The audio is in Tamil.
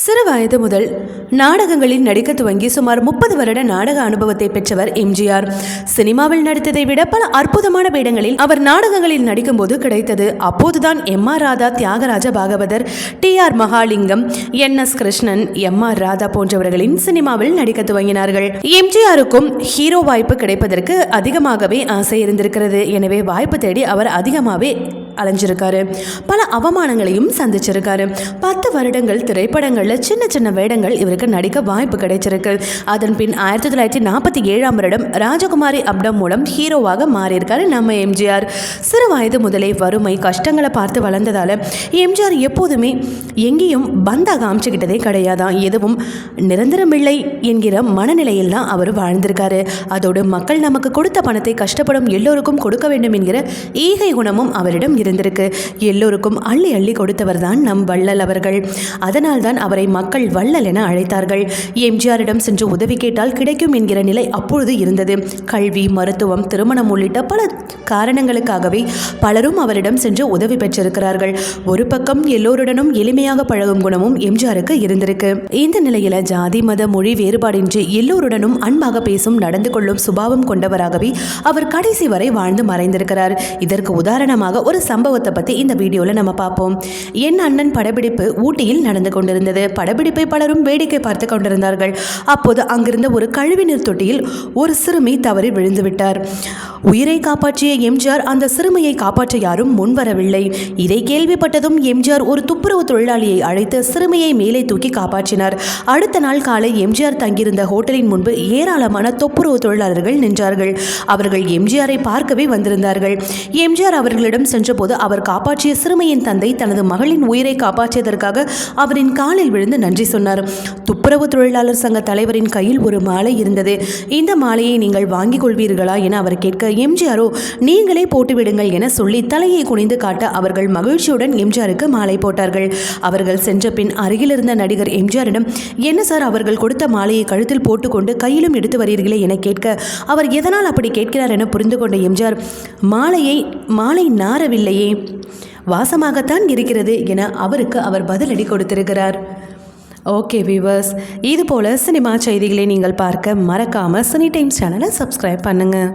சிறு வயது முதல் நாடகங்களில் நடிக்க துவங்கி சுமார் முப்பது வருட நாடக அனுபவத்தை பெற்றவர் எம்ஜிஆர். சினிமாவில் நடித்ததை விட பல அற்புதமான வேடங்களில் அவர் நாடகங்களில் நடிக்கும்போது கிடைத்தது. அப்போதுதான் M R Radha Thiagaraja Bhagavathar T R Mahalingam N S Krishnan M R Radha போன்றவர்களின் சினிமாவில் நடிக்க துவங்கினார்கள். எம்ஜிஆருக்கும் ஹீரோ வாய்ப்பு கிடைப்பதற்கு அதிகமாகவே ஆசை இருந்திருக்கிறது. எனவே வாய்ப்பு தேடி அவர் அதிகமாகவே அலைஞ்சிருக்காரு. பல அவமானங்களையும் சந்திச்சிருக்காரு. பத்து வருடங்கள் திரைப்படங்களில் சின்ன சின்ன வேடங்கள் இவருக்கு நடிக்க வாய்ப்பு கிடைச்சிருக்கு. அதன் பின் ஆயிரத்தி தொள்ளாயிரத்தி நாற்பத்தி ஏழாம் வருடம் ராஜகுமாரி அப்டம் மூலம் ஹீரோவாக மாறியிருக்காரு நம்ம எம்ஜிஆர். சிறு வயது முதலே வறுமை கஷ்டங்களை பார்த்து வளர்ந்ததால் எம்ஜிஆர் எப்போதுமே எங்கேயும் பந்தாக காமிச்சுக்கிட்டதே கிடையாதான் எதுவும் நிரந்தரமில்லை என்கிற மனநிலையில் தான் அவர் வாழ்ந்திருக்காரு. அதோடு மக்கள் நமக்கு கொடுத்த பணத்தை கஷ்டப்படும் எல்லோருக்கும் கொடுக்க வேண்டும் என்கிற ஈகை குணமும் அவரிடம் இருந்திருக்கு. எல்லோருக்கும் அள்ளி அள்ளி கொடுத்தவர் தான் நம் வள்ளல் அவர்கள். அதனால்தான் அவரை மக்கள் வள்ளல் என அழைத்தார்கள். எம்ஜிஆரிடம் சென்று உதவி கேட்டால் கிடைக்கும் என்கிற நிலை அப்பொழுது இருந்தது. கல்வி மருத்துவம் திருமணம் உள்ளிட்ட பல காரணங்களுக்காகவே பலரும் அவரிடம் சென்று உதவி பெற்றிருக்கிறார்கள். ஒரு பக்கம் எல்லோருடனும் எளிமையாக பழகும் குணமும் எம்ஜிஆருக்கு இருந்திருக்கு. இந்த நிலையில ஜாதி மத மொழி வேறுபாடின்றி எல்லோருடனும் அன்பாக பேசும் நடந்து கொள்ளும் சுபாவம் கொண்டவராகவே அவர் கடைசி வரை வாழ்ந்து மறைந்திருக்கிறார். இதற்கு உதாரணமாக ஒரு சம்பவத்தை பற்றி இந்த வீடியோவில் நம்ம பார்ப்போம் என் அண்ணன் படப்பிடிப்பு ஊட்டியில் நடந்து கொண்டிருந்தது. படப்பிடிப்பை பலரும் வேடிக்கை பார்த்து கொண்டிருந்தார்கள். அப்போது அங்கிருந்த ஒரு கழிவுநீர் தொட்டியில் ஒரு சிறுமி தவறி விழுந்துவிட்டார் உயிரை காப்பாற்றிய எம்ஜிஆர் அந்த சிறுமியை காப்பாற்ற யாரும் முன்வரவில்லை. இதை கேள்விப்பட்டதும் எம்ஜிஆர் ஒரு துப்புரவு தொழிலாளியை அழைத்து சிறுமியை மேலே தூக்கி காப்பாற்றினார். அடுத்த நாள் காலை எம்ஜிஆர் தங்கியிருந்த ஹோட்டலின் முன்பு ஏராளமான துப்புரவு தொழிலாளர்கள் நின்றார்கள். அவர்கள் எம்ஜிஆரை பார்க்கவே வந்திருந்தார்கள். எம்ஜிஆர் அவர்களிடம் போது அவர் காப்பாற்றிய சிறுமியின் தந்தை தனது மகளின் உயிரை காப்பாற்றியதற்காக அவரின் காலில் விழுந்து நன்றி சொன்னார். துப்புரவு தொழிலாளர் சங்க தலைவரின் கையில் ஒரு மாலை இருந்தது. இந்த மாலையை நீங்கள் வாங்கிக் கொள்வீர்களா என அவர் கேட்க எம்ஜிஆரோ நீங்களே போட்டுவிடுங்கள் என சொல்லி தலையை குனிந்து காட்ட அவர்கள் மகிழ்ச்சியுடன் எம்ஜிஆருக்கு மாலை போட்டார்கள். அவர்கள் சென்ற பின் அருகில் இருந்த நடிகர் எம்ஜிஆரிடம் என்ன சார் அவர்கள் கொடுத்த மாலையை கழுத்தில் போட்டுக்கொண்டு கையிலும் எடுத்து வருகிறீர்களே என கேட்க அவர் எதனால் அப்படி கேட்கிறார் என புரிந்து கொண்ட எம்ஜிஆர் மாலையை மாலை நாரவில்லை இல்லையே. வாசமாகத்தான் இருக்கிறது என அவருக்கு அவர் பதிலடி கொடுத்திருக்கிறார். ஓகே வியூவர்ஸ் இது போல் சினிமா செய்திகளை நீங்கள் பார்க்க மறக்காமல் சினி டைம்ஸ் சேனலை சப்ஸ்கிரைப் பண்ணுங்கள்